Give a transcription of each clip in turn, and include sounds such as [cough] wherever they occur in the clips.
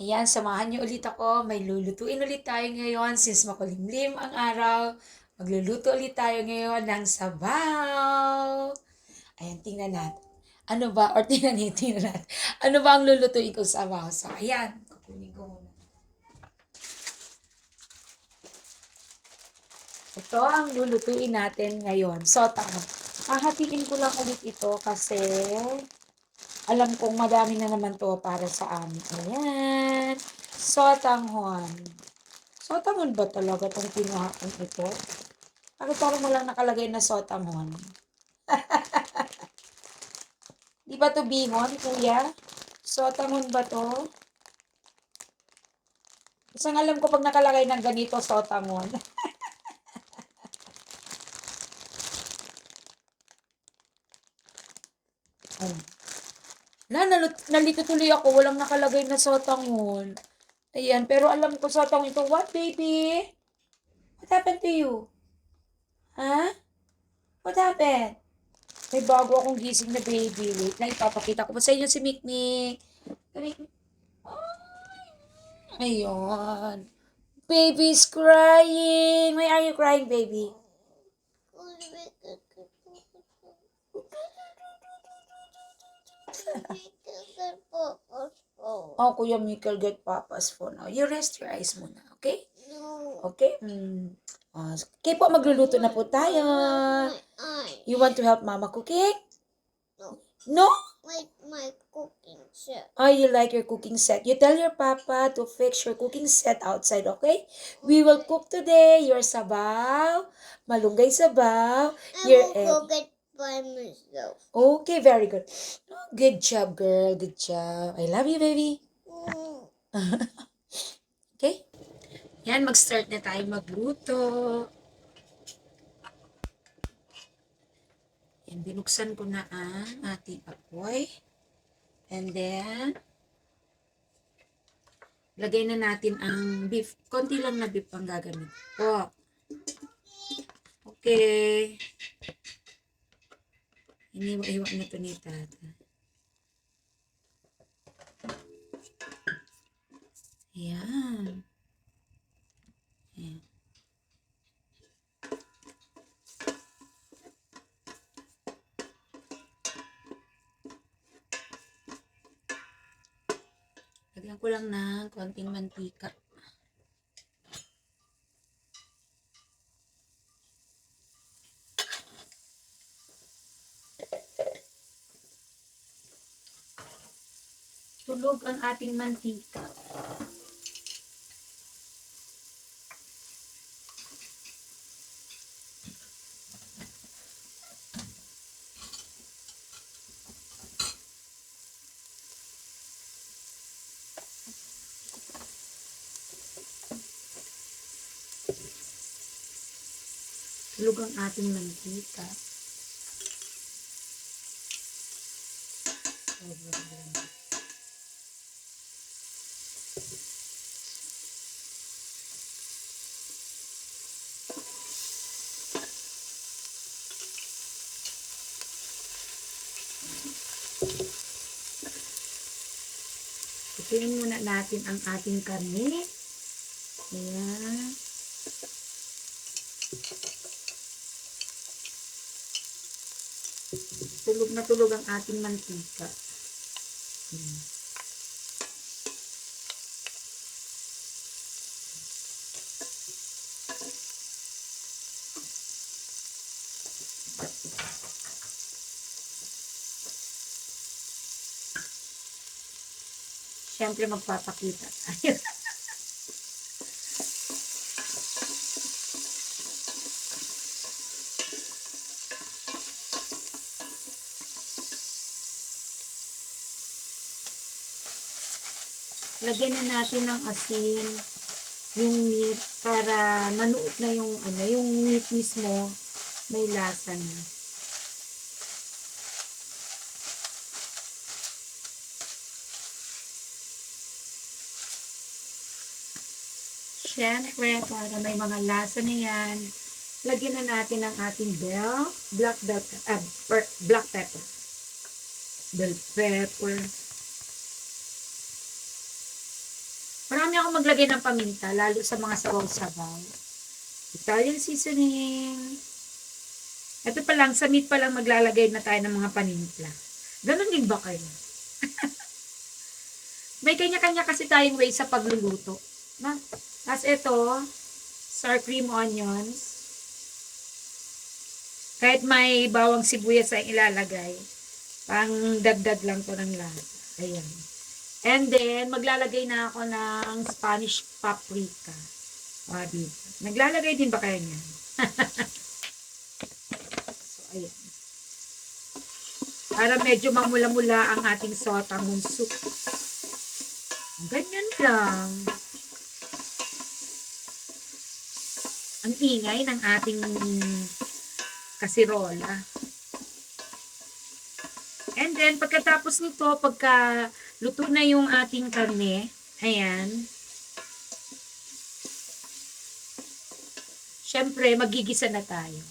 Ayan, samahan niyo ulit ako. May lulutuin ulit tayo ngayon since makulimlim ang araw. Magluluto ulit tayo ngayon ng sabaw. Ayan, tingnan natin. Ano ba? Or tingnan natin, tingnan natin. Ano ba ang lulutuin ko sa sabaw? So, ayan. Kukunin ko muna. Ito ang lulutuin natin ngayon. Sotang. Hahatiin ko lang ulit ito kasi alam kong madami na naman to para sa amin. Ayan. Sotanghon. Sotanghon ba talaga itong kinuha kong ito? Bakit parang walang nakalagay na sotanghon? [laughs] Di ba to bihon, kuya? Sotanghon ba to? Isang alam ko pag nakalagay ng ganito, sotanghon. [laughs] Ay. Nalut- nalito tuloy ako. Walang nakalagay na sotanghon. Ayan, pero alam ko sotanghon ito. What, baby? What happened to you? Ha? What happened? May bago akong gising na baby. Wait na, ipapakita ko pa sa inyo si Mikmik. Mikmik. Ay, Ayun. Baby's crying. Why are you crying, baby? Oh, Kuya Mikkel, get Papa's phone now. You rest your eyes muna, okay? Okay? Mm. Ah, okay po, magluluto na po tayo. You want to help Mama cooking? No. No? Like my cooking set. Oh, you like your cooking set. You tell your papa to fix your cooking set outside, okay? We will cook today your sabaw, malunggay sabaw, I your egg. By myself. Okay, very good. Oh, good job, girl. Good job. I love you, baby. [laughs] Okay? Yan, mag-start na tayo magluto. Yan, binuksan ko na ang ating apoy. And then, lagay na natin ang beef. Konti lang na beef ang gagamit ko. Okay. Iniwa-iwa na ito ni tata. Ayan. Ayan. Lagyan ko lang ng konting mantika. Tulog ang ating mantika. Tulog ang ating mantika. Ituin muna natin ang ating karne. Ayan. Tulog na tulog ang ating mantika. Ayan. Siyempre magpapakita. Lagyan na natin ng asin yung meat para manuot na yung ano, yung meat mismo may lasa na. Siyempre, para may mga lasa na yan, lagyan na natin ang ating bell, black bell, ah, per- black pepper. Bell pepper. Marami akong maglagay ng paminta, lalo sa mga sabaw-sabaw. Italian seasoning. Ito pa lang, sa meat pa lang maglalagay na tayo ng mga paninipla. Ganon din ba kayo? [laughs] May kanya-kanya kasi tayong way sa pagluluto. Na? Tapos ito, sour cream onions. Kahit may bawang sibuyas ay ilalagay, pang dagdag lang to ng lasa. Ayan. And then, maglalagay na ako ng Spanish paprika. O? Naglalagay din ba kayo niyan? [laughs] so, ayan. Para medyo mamula-mula ang ating sotangon soup. Ganyan lang. Ang ingay ng ating kasirola. And then, pagkatapos nito, pagka luto na yung ating karne, ayan, syempre, magigisa na tayo.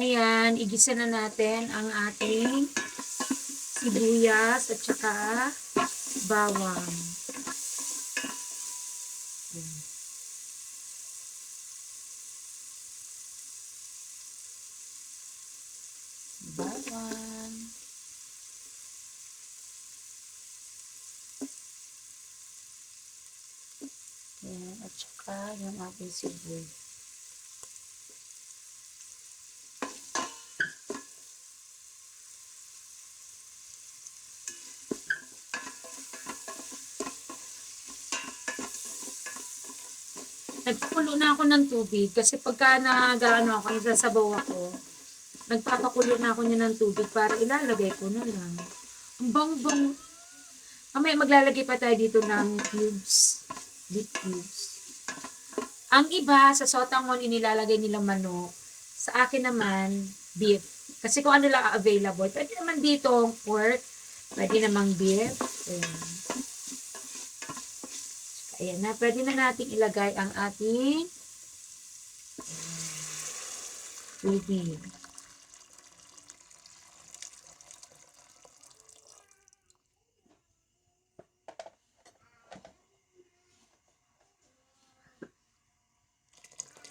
Ayan, igisa na natin ang ating sibuyas at saka bawang. Ayan. Bawang. Ayan, at saka yung ating sibuyas. Nagpakulo na ako ng tubig kasi pagka nag-ano ako, nagsasabaw ako, nagpapakulo na ako niya ng tubig para ilalagay ko na lang. Ang bang-bang. Mamaya maglalagay pa tayo dito ng cubes. Beef cubes. Ang iba, sa sotangon, inilalagay nilang manok. Sa akin naman, beef. Kasi kung ano lang available. Pwede naman dito pork. Pwede namang beef. Ayan. Ayan na. Pwede na nating ilagay ang ating tubig.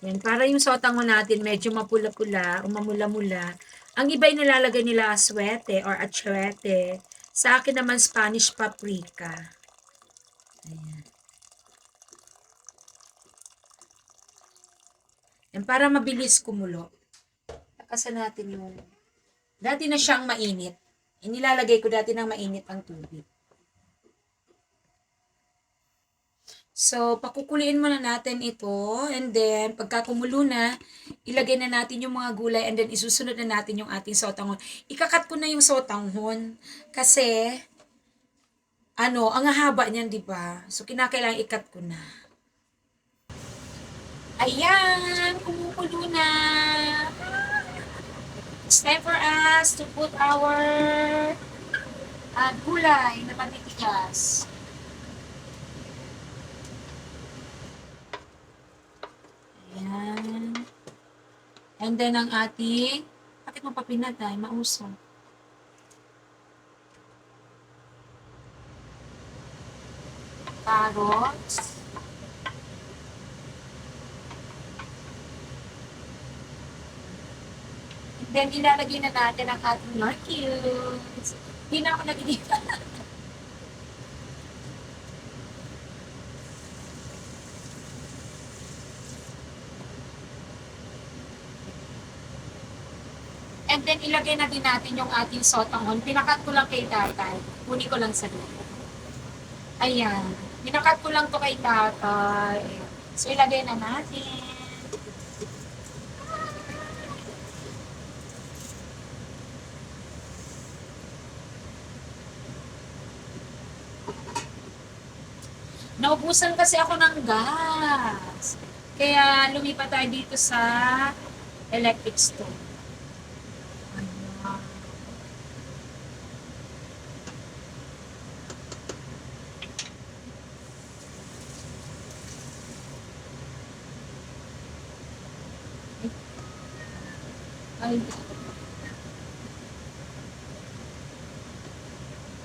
Yan, para yung sotango natin medyo mapula-pula o mamula-mula. Ang iba ay nilalagay nila aswete or achwete. Sa akin naman Spanish paprika. Ayan. Yan, para mabilis kumulo. Takasan natin yung... Dati na siyang mainit. Inilalagay ko dati ng mainit ang tubig. So, pakukuliin muna natin ito. And then, pagka kumulo na, ilagay na natin yung mga gulay and then isusunod na natin yung ating sotanghon. Ikakat ko na yung sotanghon kasi, ano, ang haba niyan, di ba? So, kinakailangan ikat ko na. Ayan, kumukulo na. It's time for us to put our uh, gulay na matitigas. Ayan. And then ang ating, bakit mo pa pinatay? Mausok. Carrots. And then ilalagay na natin ang ating lettuce. Hindi na ako nagigita. [laughs] And then, ilagay na din natin yung ating sotanghon. Pinakat ko lang kay tatay. Kunin ko lang sa loob. Ayan. Pinakat ko lang to kay tatay. So, ilagay na natin. Naubusan kasi ako ng gas. Kaya lumipat tayo dito sa electric stove.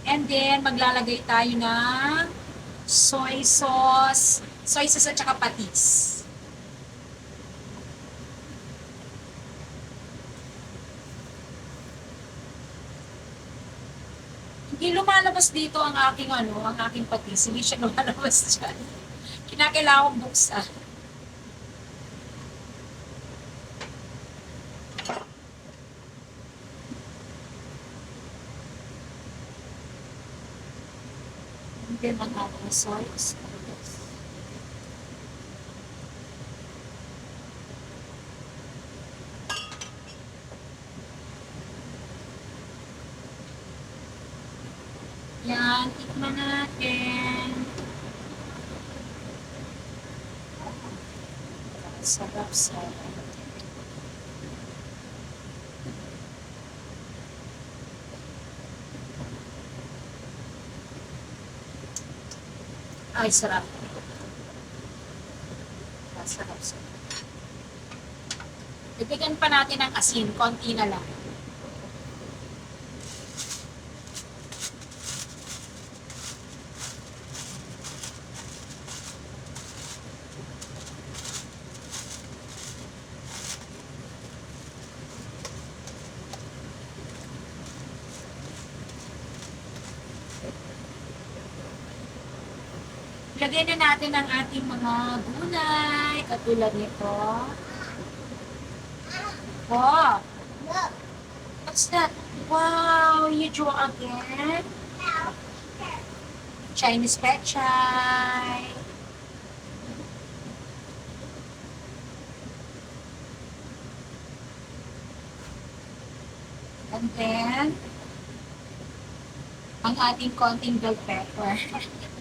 And then, maglalagay tayo ng soy sauce, soy sauce at saka patis. Hindi lumalabas dito ang aking ano, ang aking patis. Hindi siya [laughs] lumalabas dyan. Kinakailangan buksan. Hindi man aking soy sauce. Yan, tikman natin. Sarap sarap. Ay, sarap. Sarap, sarap. Dagdagan pa natin ng asin, konti na lang. Lagyan na natin ang ating mga gulay, katulad nito. Look. What's that? Wow! You draw again? Chinese pechay. And then, ang ating konting bell pepper. [laughs]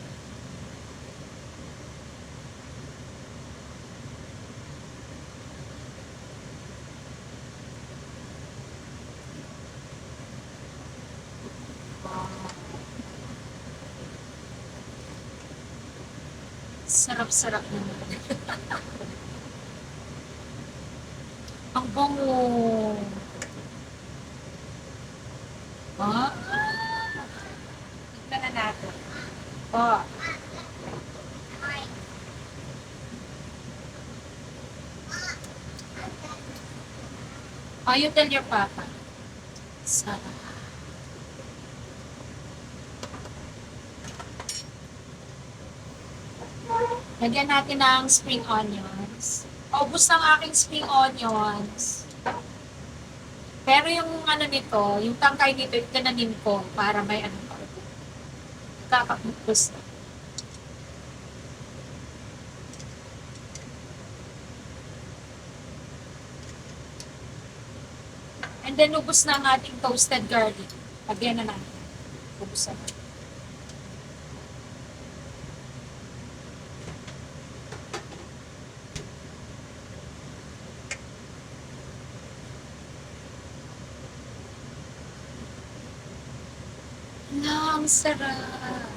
Sarap-sarap naman. [laughs] Ang bango. Ah. Tignan na natin. Ah. Oh, you tell your papa. Sarap. Lagyan natin ng spring onions. Paubos ng aking spring onions. Pero yung ano nito, yung tangkay nito, itinanim ko para may ano pa. Kakapupos na. And then, ubos na ang ating toasted garlic. Lagyan na natin. Ubos na. Lang, sarap.